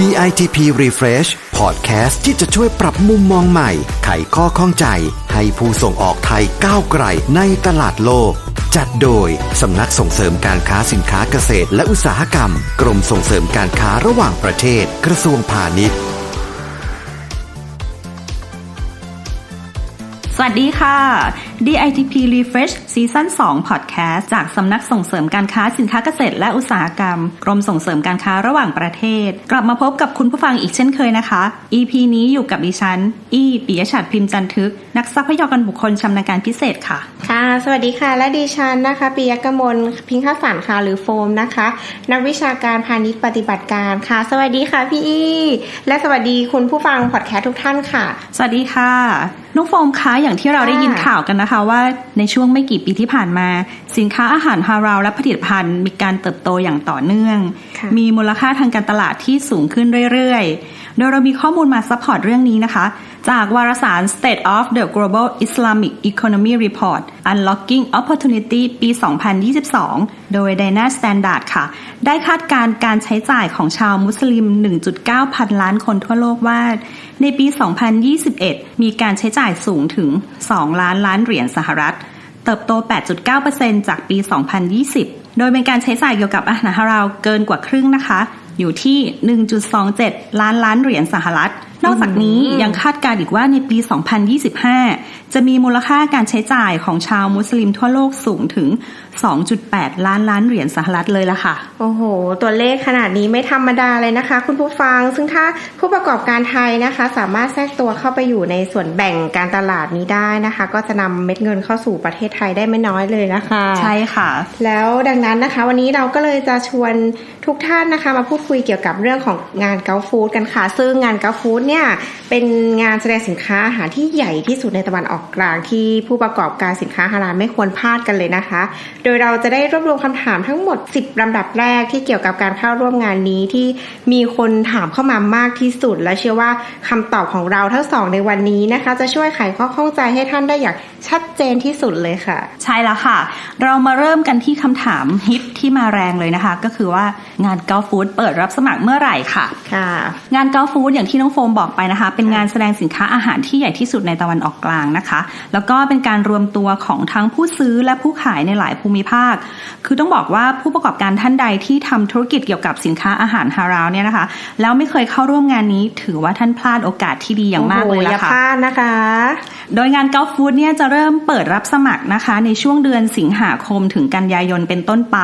DITP Refresh Podcast ที่จะช่วยปรับมุมมองใหม่ ไขข้อข้องใจ ให้ผู้ส่งออกไทยก้าวไกลในตลาดโลก จัดโดย สำนักส่งเสริมการค้าสินค้าเกษตรและอุตสาหกรรม กรมส่งเสริมการค้าระหว่างประเทศ กระทรวงพาณิชย์สวัสดีค่ะ DITP Refresh Season 2 Podcast จากสำนักส่งเสริมการค้าสินค้าเกษตรและอุตสาหกรรม กรมส่งเสริมการค้าระหว่างประเทศ กลับมาพบกับคุณผู้ฟังอีกเช่นเคยนะคะ EP นี้อยู่กับดิฉัน อีปิยชัดพิมพ์จันทึก นักทรัพยากรบุคคลชำนาญการพิเศษค่ะ ค่ะ สวัสดีค่ะ และดิฉันนะคะปิยกมลพิงคสันค่ะหรือโฟมนะคะ นักวิชาการพาณิชย์ปฏิบัติการค่ะ สวัสดีค่ะพี่อีและสวัสดีคุณผู้ฟังพอดแคสต์ทุกท่านค่ะ สวัสดีค่ะน้องโฟมคะอย่างที่เราได้ยินข่าวกันนะคะว่าในช่วงไม่กี่ปีที่ผ่านมา สินค้าอาหารฮาราวและผลิตภัณฑ์มีการเติบโตอย่างต่อเนื่องค่ะมีมูลค่าทางการตลาดที่สูงขึ้นเรื่อยๆ โดยเรามีข้อมูลมาซัพพอร์ตเรื่องนี้นะคะ จากวารสาร State of the Global Islamic Economy Report Unlocking Opportunity ปี 2022 โดย Dana Standard ค่ะ ได้คาดการณ์การใช้จ่ายของชาวมุสลิม 1.9 พันล้านคนทั่วโลกว่า ในปี 2021 มีการใช้จ่ายสูงถึง 2 ล้านล้านเหรียญสหรัฐ เติบโต 8.9%จากปี 2020 โดยเป็นการใช้จ่ายเกี่ยวกับอาหารฮาราวเกินกว่าครึ่งนะคะ อยู่ที่ 1.27 ล้านล้านเหรียญสหรัฐ นอกจากนี้ยังคาดการณ์อีกว่าในปี 2025 จะมีมูลค่าการใช้จ่ายของชาวมุสลิมทั่วโลกสูงถึง 2.8 ล้านล้านเหรียญสหรัฐเลยละค่ะ โอ้โห ตัวเลขขนาดนี้ไม่ธรรมดาเลยนะคะ คุณผู้ฟัง ซึ่งถ้าผู้ประกอบการไทยนะคะ สามารถแทรกตัวเข้าไปอยู่ในส่วนแบ่งการตลาดนี้ได้นะคะ ก็จะนำเม็ดเงินเข้าสู่ประเทศไทยได้ไม่น้อยเลยนะคะ ใช่ค่ะ แล้วดังนั้นนะคะ วันนี้เราก็เลยจะชวนทุกท่านนะคะ มาพูดคุยเกี่ยวกับเรื่องของงานเกาฟู้ดกันค่ะ ซึ่งงานเกาฟู้ดเนี่ยเป็นงานแสดงสินค้าอาหารที่ใหญ่ที่สุดในตะวันออกกลางที่ผู้ประกอบการสินค้าฮาลาลไม่ควรพลาดกันเลยนะคะ โดยเราจะได้รวบรวมคำถามทั้งหมด 10ลำดับแรกที่เกี่ยวกับการเข้าร่วมงานนี้ที่มีคนถามเข้ามามากที่สุด และเชื่อว่าคำตอบของเราทั้งสองในวันนี้นะคะ จะช่วยไขข้อข้องใจให้ท่านได้อย่าง ชัดเจนที่สุดเลยค่ะ ใช่แล้วค่ะ เรามาเริ่มกันที่คำถามฮิตที่มาแรงเลยนะคะ ก็คือว่างานเกาฟู้ดเปิดรับสมัครเมื่อไหร่ค่ะค่ะ งานเกาฟู้ดอย่างที่น้องโฟมบอกไปนะคะ เป็นงานแสดงสินค้าอาหารที่ใหญ่ที่สุดในตะวันออกกลางนะคะ แล้วก็เป็นการรวมตัวของทั้งผู้ซื้อและผู้ขายในหลายภูมิภาค คือต้องบอกว่าผู้ประกอบการท่านใดที่ทำธุรกิจเกี่ยวกับสินค้าอาหารฮาราวเนี่ยนะคะ แล้วไม่เคยเข้าร่วมงานนี้ถือว่าท่านพลาดโอกาสที่ดีอย่างมากเลยโอ้โหอละย่าค่ะพลาดนะคะ โดยงานเกาฟู้ดเนี่ยจะเริ่มเปิดรับสมัครนะคะ ในช่วงเดือนสิงหาคมถึงกันยายนเป็นต้นไป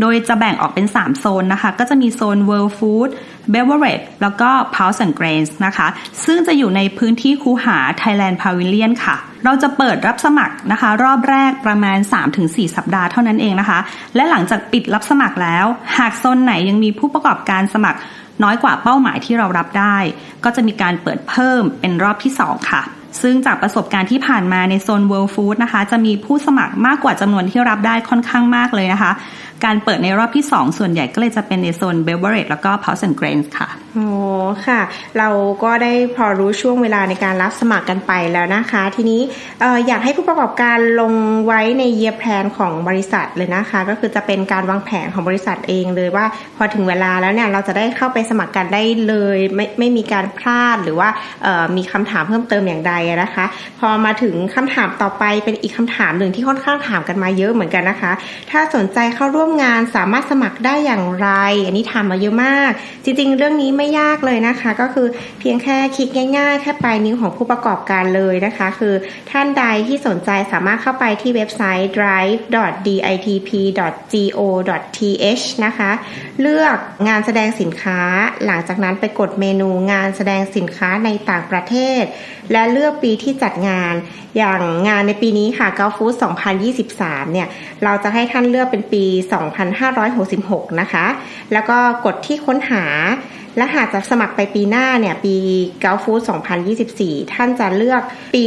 โดยจะแบ่งออกเป็น 3 โซนนะคะ ก็จะมีโซน World Food Beverage แล้วก็ Pulse and Grains นะคะ ซึ่งจะอยู่ในพื้นที่คูหา Thailand Pavilion ค่ะ เราจะเปิดรับสมัครนะคะ รอบแรกประมาณ 3-4 สัปดาห์เท่านั้นเองนะคะ และหลังจากปิดรับสมัครแล้ว หากโซนไหนยังมีผู้ประกอบการสมัครน้อยกว่าเป้าหมายที่เรารับได้ ก็จะมีการเปิดเพิ่มเป็นรอบที่ 2 ค่ะ ซึ่งจากประสบการณ์ที่ผ่านมาในโซน World Food นะคะ จะมีผู้สมัครมากกว่าจำนวนที่รับได้ค่อนข้างมากเลยนะคะการเปิดในรอบที่ 2 ส่วนใหญ่ก็เลยจะเป็นในโซน Beverage แล้วก็ Pulse and Grains ค่ะโอ้ค่ะ เราก็ได้พอรู้ช่วงเวลาในการรับสมัครกันไปแล้วนะคะ ทีนี้อออยากให้ผู้ประกอบการลงไว้ในเยียร์แพลนของบริษัทเลยนะคะ ก็คือจะเป็นการวางแผนของบริษัทเองเลยว่า พอถึงเวลาแล้วเนี่ยเราจะได้เข้าไปสมัครกันได้เลยไม่ไม่มีการพลาดหรือว่ามีคำถามเพิ่มเติมอย่างใดนะคะ พอมาถึงคำถามต่อไปเป็นอีกคำถามหนึ่งที่ค่อนข้างถามกันมาเยอะเหมือนกันนะคะ ถ้าสนใจเข้าร่วมงานสามารถสมัครได้อย่างไร อันนี้ถามมาเยอะมาก จริงๆ เรื่องนี้ไม่ยากเลยนะคะ ก็คือเพียงแค่คลิกง่ายๆ แค่ปลายนิ้วของผู้ประกอบการเลยนะคะ คือท่านใดที่สนใจสามารถเข้าไปที่เว็บไซต์ drive.ditp.go.th นะคะ เลือกงานแสดงสินค้า หลังจากนั้นไปกดเมนูงานแสดงสินค้าในต่างประเทศ และเลือกปีที่จัดงาน อย่างงานในปีนี้ค่ะ g o l f o o d 2023 เนี่ย เราจะให้ท่านเลือกเป็นปี2566 นะคะ แล้วก็กดที่ค้นหา และหากจะสมัครไปปีหน้าเนี่ย ปี g o l f o o d 2024 ท่านจะเลือกปี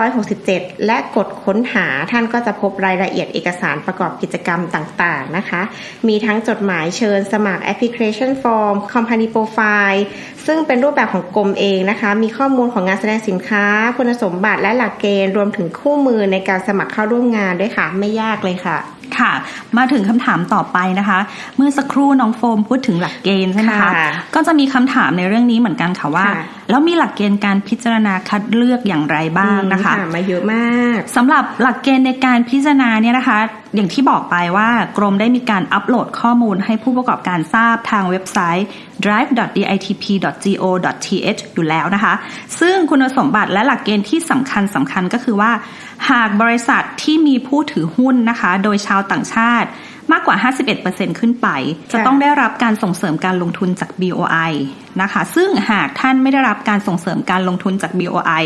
2567 และกดค้นหาท่านก็จะพบรายละเอียดเอกสารประกอบกิจกรรมต่างๆนะคะ มีทั้งจดหมายเชิญสมัคร application form company profile ซึ่งเป็นรูปแบบของกรมเองนะคะ มีข้อมูลของงานแสดงสินค้า คุณสมบัติและหลักเกณฑ์รวมถึงคู่มือในการสมัครเข้าร่วมงานด้วยค่ะ ไม่ยากเลยค่ะ ค่ะ มาถึงคำถามต่อไปนะคะ เมื่อสักครู่น้องโฟมพูดถึงหลักเกณฑ์ใช่ไหมคะค่ะก็จะมีคำถามในเรื่องนี้เหมือนกันค่ะว่าค่ะ แล้วมีหลักเกณฑ์การพิจารณาคัดเลือกอย่างไรบ้างนะคะถามมาเยอะมากสำหรับหลักเกณฑ์ในการพิจารณาเนี่ยนะคะ อย่างที่บอกไปว่ากรมได้มีการอัปโหลดข้อมูลให้ผู้ประกอบการทราบทางเว็บไซต์ drive.ditp.go.th อยู่แล้วนะคะ ซึ่งคุณสมบัติและหลักเกณฑ์ที่สำคัญสำคัญก็คือว่า หากบริษัทที่มีผู้ถือหุ้นนะคะ โดยชาวต่างชาติ มากกว่า 51%ขึ้นไป จะต้องได้รับการส่งเสริมการลงทุนจาก BOI นะคะ ซึ่งหากท่านไม่ได้รับการส่งเสริมการลงทุนจาก BOI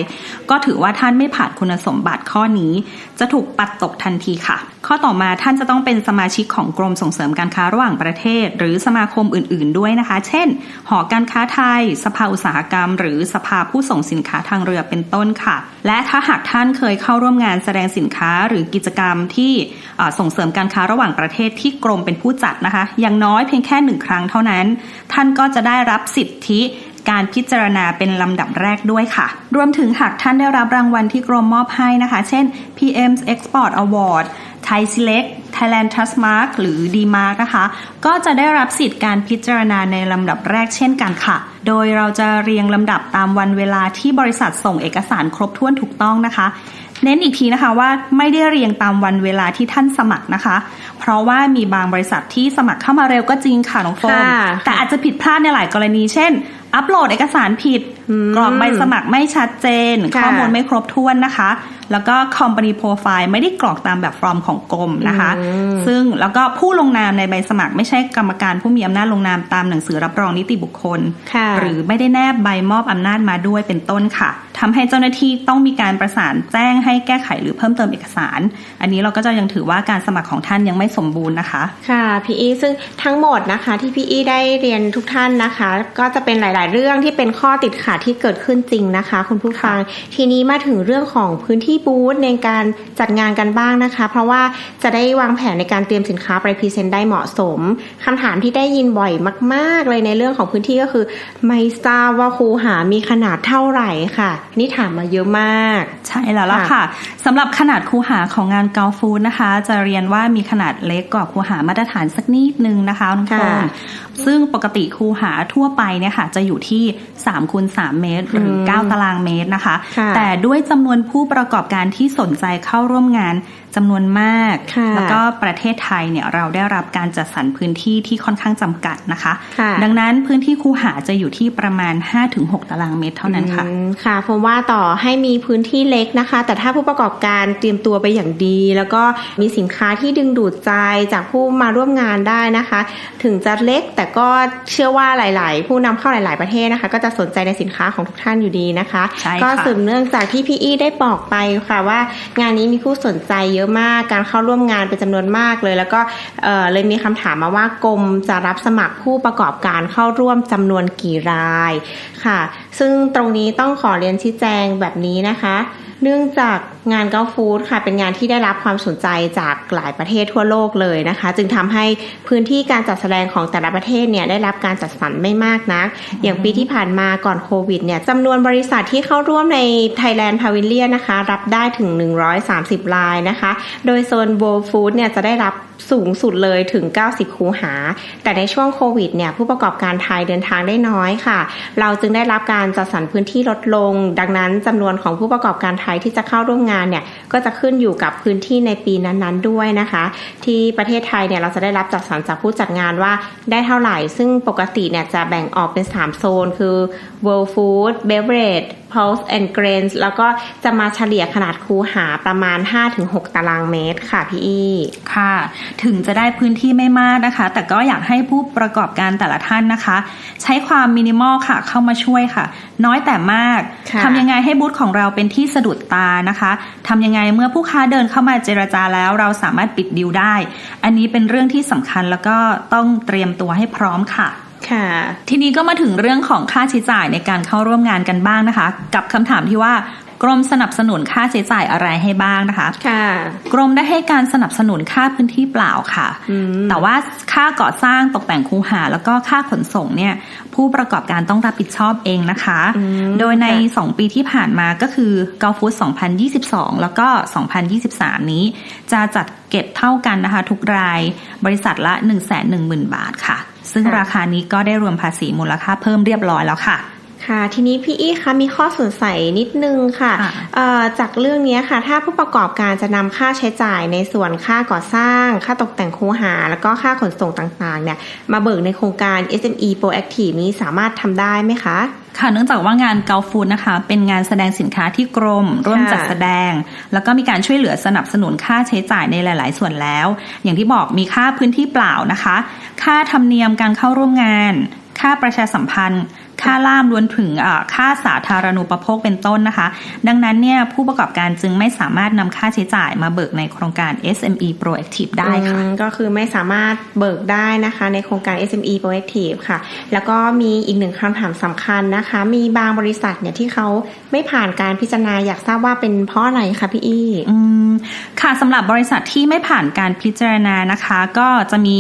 ก็ถือว่าท่านไม่ผ่านคุณสมบัติข้อนี้ จะถูกปัดตกทันทีค่ะ ข้อต่อมาท่านจะต้องเป็นสมาชิกของกรมส่งเสริมการค้าระหว่างประเทศ หรือสมาคมอื่น ๆ ด้วยนะคะ เช่น หอการค้าไทย สภาอุตสาหกรรม หรือสภาผู้ส่งสินค้าทางเรือเป็นต้นค่ะ และถ้าหากท่านเคยเข้าร่วมงานแสดงสินค้าหรือกิจกรรมที่เอ่อส่งเสริมการค้าระหว่างประเทศที่กรมเป็นผู้จัดนะคะ อย่างน้อยเพียงแค่หนึ่งครั้งเท่านั้น ท่านก็จะได้รับสิทธิการพิจารณาเป็นลำดับแรกด้วยค่ะ รวมถึงหากท่านได้รับรางวัลที่กรมมอบให้นะคะ เช่น PM Export Award Thai Select Thailand Trust Mark หรือ D Mark นะคะ ก็จะได้รับสิทธิ์การพิจารณาในลำดับแรกเช่นกันค่ะ โดยเราจะเรียงลำดับตามวันเวลาที่บริษัทส่งเอกสารครบถ้วนถูกต้องนะคะ เน้นอีกทีนะคะว่าไม่ได้เรียงตามวันเวลาที่ท่านสมัครนะคะ เพราะว่ามีบางบริษัทที่สมัครเข้ามาเร็วก็จริงค่ะน้องโฟมค่ะแต่อาจจะผิดพลาดในหลายกรณีเช่น อัปโหลดเอกสารผิด กรอกใบสมัครไม่ชัดเจนค่ะข้อมูลไม่ครบถ้วนนะคะ แล้วก็ company profile ไม่ได้กรอกตามแบบฟอร์มของกรมนะคะ ซึ่งแล้วก็ผู้ลงนามในใบสมัคร ไม่ใช่กรรมการผู้มีอำนาจลงนามตามหนังสือรับรองนิติบุคคลค่ะหรือไม่ได้แนบใบมอบอำนาจมาด้วยเป็นต้นค่ะทำให้เจ้าหน้าที่ต้องมีการประสานแจ้งให้แก้ไขหรือเพิ่มเติมเอกสาร อันนี้เราก็จะยังถือว่าการสมัครของท่านยังไม่สมบูรณ์นะคะ ค่ะพี่อีซึ่งทั้งหมดนะคะที่พี่อีได้เรียนทุกท่านนะคะ ก็จะเป็นหลาย ๆ เรื่องที่เป็นข้อติดขัดที่เกิดขึ้นจริงนะคะ คุณผู้ฟังทีนี้มาถึงเรื่องของพื้นที่บูธในการจัดงานกันบ้างนะคะ เพราะว่าจะได้วางแผนในการเตรียมสินค้าไปพรีเซนต์ได้เหมาะสมคำถามที่ได้ยินบ่อยมาก ๆ เลยในเรื่องของพื้นที่ก็คือ ไม่ทราบว่าคูหามีขนาดเท่าไหร่ค่ะ นี่ถามมาเยอะมาก ใช่แล้วล่ะค่ะสำหรับขนาดคูหาของงานกอล์ฟฟูดนะคะ จะเรียนว่ามีขนาดเล็กกว่าคูหามาตรฐานสักนิดนึงนะคะน้องโฟค่ะนซึ่งปกติคูหาทั่วไปเนี่ยค่ะจะอยู่ที่3คูณ3เมตร หรือ 9 ตารางเมตรนะคะค่ะแต่ด้วยจำนวนผู้ประกอบการที่สนใจเข้าร่วมงาน จำนวนมากค่ะแล้วก็ประเทศไทยเนี่ยเราได้รับการจัดสรรพื้นที่ที่ค่อนข้างจำกัดนะคะค่ะดังนั้นพื้นที่คูหาจะอยู่ที่ประมาณ 5-6 ตารางเมตรเท่านั้นค่ะอืมค่ะผมว่าต่อให้มีพื้นที่เล็กนะคะ แต่ถ้าผู้ประกอบการเตรียมตัวไปอย่างดี แล้วก็มีสินค้าที่ดึงดูดใจจากผู้มาร่วมงานได้นะคะ ถึงจะเล็กแต่ก็เชื่อว่าหลาย ๆ ผู้นำเข้าหลาย ๆ ประเทศนะคะ ก็จะสนใจในสินค้าของทุกท่านอยู่ดีนะคะใช่ค่ะก็สืบเนื่องจากที่พี่อี้ได้บอกไปค่ะว่างานนี้มีผู้สนใจเยอะมาก การเข้าร่วมงานเป็นจำนวนมากเลย แล้วก็เอ่อเลยมีคำถามมาว่ากรมจะรับสมัครผู้ประกอบการเข้าร่วมจำนวนกี่รายค่ะ ซึ่งตรงนี้ต้องขอเรียนชี้แจงแบบนี้นะคะ เนื่องจากงานเกาฟู้ดค่ะ เป็นงานที่ได้รับความสนใจจากหลายประเทศทั่วโลกเลยนะคะ จึงทำให้พื้นที่การจัดแสดงของแต่ละประเทศเนี่ยได้รับการจัดสรรไม่มากนัก อย่างปีที่ผ่านมาก่อนโควิดเนี่ยจำนวนบริษัทที่เข้าร่วมใน Thailand Pavilion นะคะ รับได้ถึง 130 รายนะคะ โดยโซน World Food เนี่ยจะได้รับสูงสุดเลยถึง 90 คูหา แต่ในช่วงโควิดเนี่ยผู้ประกอบการไทยเดินทางได้น้อยค่ะ เราจึงได้รับการจัดสรรพื้นที่ลดลง ดังนั้นจำนวนของผู้ประกอบการไทยที่จะเข้าร่วมงานเนี่ยก็จะขึ้นอยู่กับพื้นที่ในปีนั้นๆด้วยนะคะ ที่ประเทศไทยเนี่ยเราจะได้รับจัดสรรจากผู้จัดงานว่าได้เท่าไหร่ ซึ่งปกติเนี่ยจะแบ่งออกเป็น 3 โซนคือ World Food Beverage Pulse and Grains แล้วก็จะมาเฉลี่ยขนาดคูหาประมาณ 5-6 ตารางเมตรค่ะพี่อี้ค่ะ ถึงจะได้พื้นที่ไม่มากนะคะ แต่ก็อยากให้ผู้ประกอบการแต่ละท่านนะคะ ใช้ความมินิมอลค่ะเข้ามาช่วยค่ะ น้อยแต่มากค่ะทำยังไงให้บูธของเราเป็นที่สะดุดตานะคะทำยังไงเมื่อผู้ค้าเดินเข้ามาเจรจาแล้ว เราสามารถปิดดีลได้ อันนี้เป็นเรื่องที่สำคัญแล้วก็ต้องเตรียมตัวให้พร้อมค่ะ ค่ะ ทีนี้ก็มาถึงเรื่องของค่าใช้จ่ายในการเข้าร่วมงานกันบ้างนะคะ กับคำถามที่ว่ากกรมสนับสนุนค่าใช้จ่ายอะไรให้บ้างนะคะ ค่ะ กรมได้ให้การสนับสนุนค่าพื้นที่เปล่าค่ะอืมแต่ว่าค่าก่อสร้างตกแต่งคูหา แล้วก็ค่าขนส่งเนี่ยผู้ประกอบการต้องรับผิดชอบเองนะคะอืมโดยในค่ะ2ปีที่ผ่านมาก็คือ g o f o o d 2022 แล้วก็ 2023 นี้ จะจัดเก็บเท่ากันนะคะ ทุกรายบริษัทละ 110,000 บาทค่ะ ซึ่งราคานี้ก็ได้รวมภาษีมูลค่าเพิ่มเรียบร้อยแล้วค่ะ ค่ะ ทีนี้พี่อี้คะมีข้อสงสัยนิดนึงค่ะค่ะเอ่อจากเรื่องนี้ค่ะ ถ้าผู้ประกอบการจะนำค่าใช้จ่ายในส่วนค่าก่อสร้าง ค่าตกแต่งคูหา แล้วก็ค่าขนส่งต่างๆ เนี่ย มาเบิกในโครงการ SME Proactive นี้สามารถทำได้ไหมคะค่ะเนื่องจากว่างานเกาฟูดนะคะ เป็นงานแสดงสินค้าที่กรม ร่วมจัดแสดง แล้วก็มีการช่วยเหลือสนับสนุนค่าใช้จ่ายในหลาย ๆ ส่วนแล้ว อย่างที่บอกมีค่าพื้นที่เปล่านะคะ ค่าธรรมเนียมการเข้าร่วมงาน ค่าประชาสัมพันธ์ ค่าล่ามรวมถึงอ่าค่าสาธารณูปโภคเป็นต้นนะคะ ดังนั้นเนี่ยผู้ประกอบการจึงไม่สามารถนำค่าใช้จ่ายมาเบิกในโครงการ SME Proactive ได้ค่ะอืมก็คือไม่สามารถเบิกได้นะคะในโครงการ SME Proactive ค่ะ แล้วก็มีอีกหนึ่งคำถามสำคัญนะคะ มีบางบริษัทเนี่ยที่เขาไม่ผ่านการพิจารณาอยากทราบว่าเป็นเพราะอะไรคะพี่อี้อืมค่ะสำหรับบริษัทที่ไม่ผ่านการพิจารณานะคะ ก็จะมี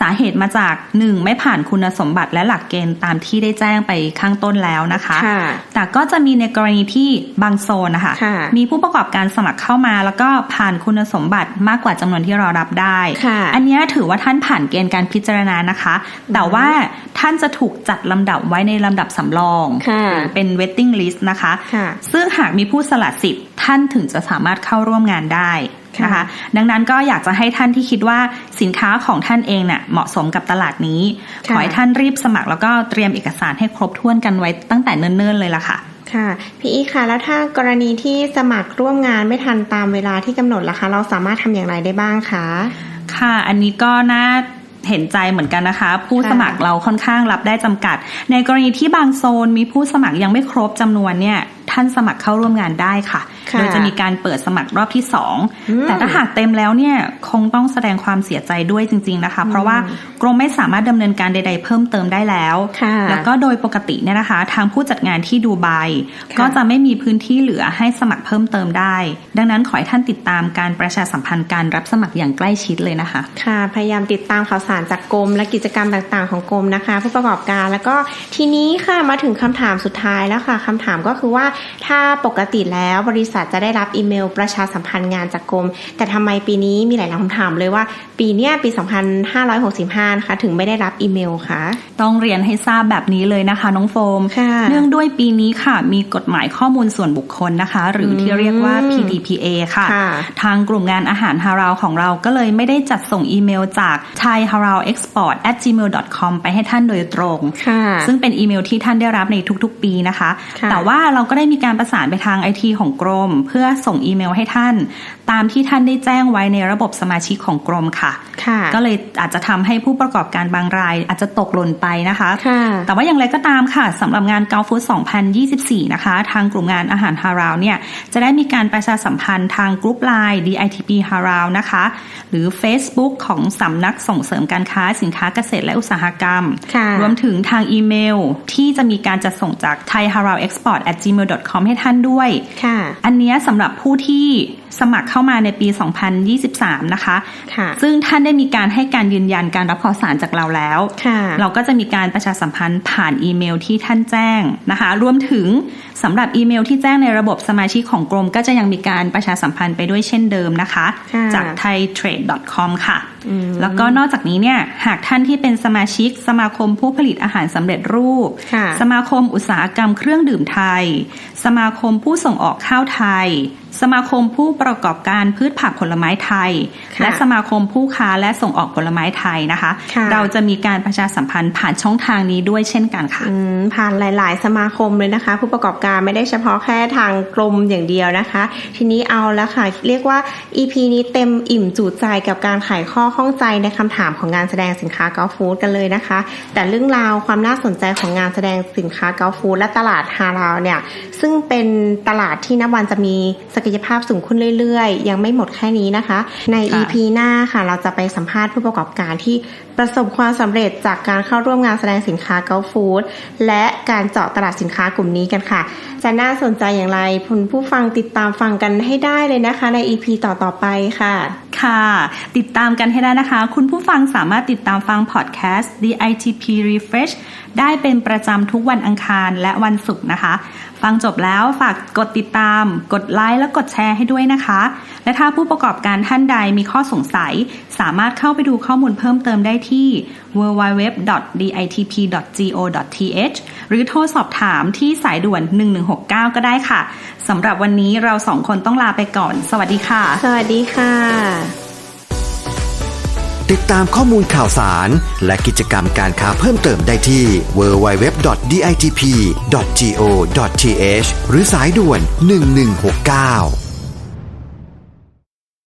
สาเหตุมาจาก 1. ไม่ผ่านคุณสมบัติและหลักเกณฑ์ตามที่ได้แจ้งไปข้างต้นแล้วนะคะค่ะแต่ก็จะมีในกรณีที่บางโซนนะคะค่ะมีผู้ประกอบการสมัครเข้ามา แล้วก็ผ่านคุณสมบัติมากกว่าจำนวนที่เรารับได้ค่ะอันเนี้ยถือว่าท่านผ่านเกณฑ์การพิจารณานะคะ แต่ว่าท่านจะถูกจัดลำดับไว้ในลำดับสำรองค่ะหรือเป็น waiting list นะคะค่ะซึ่งหากมีผู้สละสิทธิ์ท่านถึงจะสามารถเข้าร่วมงานได้ นะคะค่ะดังนั้นก็อยากจะให้ท่านที่คิดว่าสินค้าของท่านเองเน่ะเหมาะสมกับตลาดนี้ขค่ะอให้ท่านรีบสมัครแล้วก็เตรียมเอกสารให้ครบถ้วนกันไว้ตั้งแต่เนิ่นๆเลยล่ะค่ะค่ะพี่อี้ค่ะแล้วถ้ากรณีที่สมัครร่วมงานไม่ทันตามเวลาที่กำหนดล่ะคะ เราสามารถทำอย่างไรได้บ้างคะค่ะ อันนี้ก็น่าเห็นใจเหมือนกันนะคะ ผู้ค่ะสมัครเราค่อนข้างรับได้จำกัด ในกรณีที่บางโซนมีผู้สมัครยังไม่ครบจำนวนเนี่ย ท่านสมัครเข้าร่วมงานได้ค่ะค่ะ โดยจะมีการเปิดสมัครรอบที่อืม2แต่ถ้าหากเต็มแล้วเนี่ยคงต้องแสดงความเสียใจด้วยจริง ๆนะคะ เพราะว่ากรมไม่สามารถดำเนินการใด ๆ เพิ่มเติมได้แล้วค่ะแล้วก็โดยปกติเนี่ยนะคะ ทางผู้จัดงานที่ดูไบค่ะก็จะไม่มีพื้นที่เหลือให้สมัครเพิ่มเติมได้ ดังนั้นขอให้ท่านติดตามการประชาสัมพันธ์การรับสมัครอย่างใกล้ชิดเลยนะคะ ค่ะ พยายามติดตามข่าวสารจากกรม และกิจกรรมต่างๆ ของกรมนะคะ ผู้ประกอบการแล้วก็ทีนี้ค่ะมาถึงคำถามสุดท้ายแล้วค่ะคำถามก็คือว่าถ้าปกติแล้วบริษัทจะได้รับอีเมลประชาสัมพันธ์งานจากกรม แต่ทำไมปีนี้มีหลายๆคำถามเลยว่า ปีเนี้ยปี 2565 นะคะ ถึงไม่ได้รับอีเมลคะต้องเรียนให้ทราบแบบนี้เลยนะคะ น้องโฟมค่ะเนื่องด้วยปีนี้ค่ะ มีกฎหมายข้อมูลส่วนบุคคลนะคะ หรือที่เรียกว่าอืม PDPA ค่ะค่ะ ทางกลุ่มงานอาหารฮาราวของเราก็เลยไม่ได้จัดส่งอีเมลจาก thai halal export at gmail com ไปให้ท่านโดยตรงค่ะซึ่งเป็นอีเมลที่ท่านได้รับในทุกๆ ปีนะคะค่ะแต่ว่าเราก็ได้มีการประสานไปทางไอทีของกรม เพื่อส่งอีเมลให้ท่าน ตามที่ท่านได้แจ้งไว้ในระบบสมาชิกของกรมค่ะค่ะก็เลยอาจจะทำให้ผู้ประกอบการบางรายอาจจะตกหล่นไปนะคะค่ะแต่ว่าอย่างไรก็ตามค่ะสำหรับงาน g o f o o d 2024 นะคะ ทางกลุ่มงานอาหารฮาราวเนี่ยจะได้มีการประชาสัมพันธ์ทางกลุ่มไลน์ DITP ฮาราวนะคะ หรือ Facebook ของสำนักส่งเสริมการค้าสินค้าเกษตรและอุตสาหกรรมค่ะรวมถึงทางอีเมล ที่จะมีการจัดส่งจาก thai halal export at gmail com ให้ท่านด้วยค่ะอันเนี้ยสำหรับผู้ที่ สมัครเข้ามาในปี 2023 นะคะค่ะซึ่งท่านได้มีการให้การยืนยันการรับข่าวสารจากเราแล้วค่ะเราก็จะมีการประชาสัมพันธ์ผ่านอีเมลที่ท่านแจ้งนะคะ รวมถึงสำหรับอีเมลที่แจ้งในระบบสมาชิกของกรม ก็จะยังมีการประชาสัมพันธ์ไปด้วยเช่นเดิมนะคะค่ะจาก thaitrade.com ค่ะอืม แล้วก็นอกจากนี้เนี่ยหากท่านที่เป็นสมาชิก สมาคมผู้ผลิตอาหารสำเร็จรูปค่ะสมาคมอุตสาหกรรมเครื่องดื่มไทย สมาคมผู้ส่งออกข้าวไทย สมาคมผู้ประกอบการพืชผักผลไม้ไทยค่ะและสมาคมผู้ค้าและส่งออกผลไม้ไทยนะคะค่ะเราจะมีการประชาสัมพันธ์ผ่านช่องทางนี้ด้วยเช่นกันค่ะอืมผ่านหลาย ๆ สมาคมเลยนะคะ ผู้ประกอบการไม่ได้เฉพาะแค่ทางกรมอย่างเดียวนะคะ ทีนี้เอาแล้วค่ะเรียกว่า EP นี้เต็มอิ่มจุใจกับการไขข้อข้องใจในคำถามของงานแสดงสินค้า Gulf Food กันเลยนะคะ แต่เรื่องราวความน่าสนใจของงานแสดงสินค้า Gulf Food และตลาดฮาลาลเนี่ยซึ่งเป็นตลาดที่นับวันจะมีศักยภาพสูงขึ้นเรื่อยๆ ยังไม่หมดแค่นี้นะคะ ในค่ะ EP หน้าค่ะ เราจะไปสัมภาษณ์ผู้ประกอบการที่ประสบความสำเร็จจากการเข้าร่วมงานแสดงสินค้า Gulf Food และการเจาะตลาดสินค้ากลุ่มนี้กันค่ะ จะน่าสนใจอย่างไรคุณผู้ฟังติดตามฟังกันให้ได้เลยนะคะ ใน EP ต่อๆไปค่ะ ค่ะ ติดตามกันให้ได้นะคะ คุณผู้ฟังสามารถติดตามฟังพอดแคสต์ DITP Refresh ได้เป็นประจำทุกวันอังคารและวันศุกร์นะคะ ฟังจบแล้วฝากกดติดตาม กดไลค์และกดแชร์ให้ด้วยนะคะ และถ้าผู้ประกอบการท่านใดมีข้อสงสัย สามารถเข้าไปดูข้อมูลเพิ่มเติมได้ที่ www.ditp.go.th หรือโทรสอบถามที่สายด่วน 1169 ก็ได้ค่ะสำหรับวันนี้เราสองคนต้องลาไปก่อน สวัสดีค่ะ สวัสดีค่ะ ติดตามข้อมูลข่าวสาร และกิจกรรมการค้าเพิ่มเติมได้ที่ www.ditp.go.th หรือสายด่วน 1169